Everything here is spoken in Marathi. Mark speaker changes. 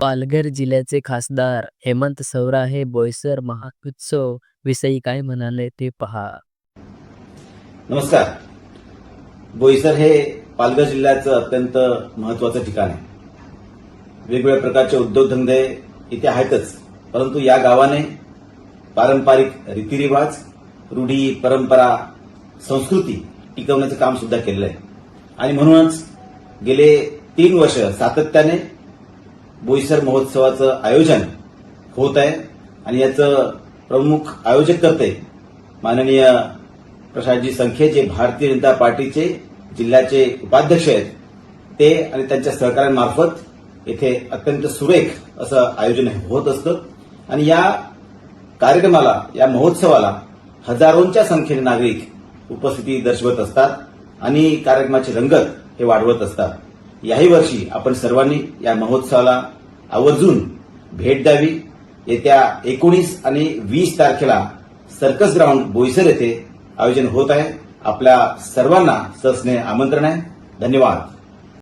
Speaker 1: पालघर जिल्ह्याचे खासदार हेमंत सवराहे बोईसर महाउत्सव विषयी काय म्हणाले ते पहा.
Speaker 2: नमस्कार. बोईसर हे पालघर जिल्ह्याचं अत्यंत महत्वाचं ठिकाण आहे. वेगवेगळ्या प्रकारचे उद्योगधंदे इथे आहेतच परंतु या गावाने पारंपरिक रीतिरिवाज रूढी परंपरा संस्कृती टिकवण्याचं काम सुद्धा केलेलं आहे. आणि म्हणूनच गेले तीन वर्ष सातत्याने बोईसर महोत्सवाचं आयोजन होत आहे आणि याचं प्रमुख आयोजक करते माननीय प्रसादजी संखे जे भारतीय जनता पार्टीचे जिल्ह्याचे उपाध्यक्ष आहेत. ते आणि त्यांच्या सहकाऱ्यांमार्फत येथे अत्यंत सुरेख असं आयोजन होत असतं. आणि या कार्यक्रमाला या महोत्सवाला हजारोंच्या संख्येने नागरिक उपस्थिती दर्शवत असतात आणि कार्यक्रमाची रंगत हे वाढवत असतात. याही वर्षी आपण सर्वांनी या महोत्सवाला आवर्जून भेट द्यावी. येत्या एकोणीस आणि वीस तारखेला सर्कस ग्राउंड बोईसर येथे आयोजन होत आहे. आपल्या सर्वांना सस्ने आमंत्रण आहे. धन्यवाद.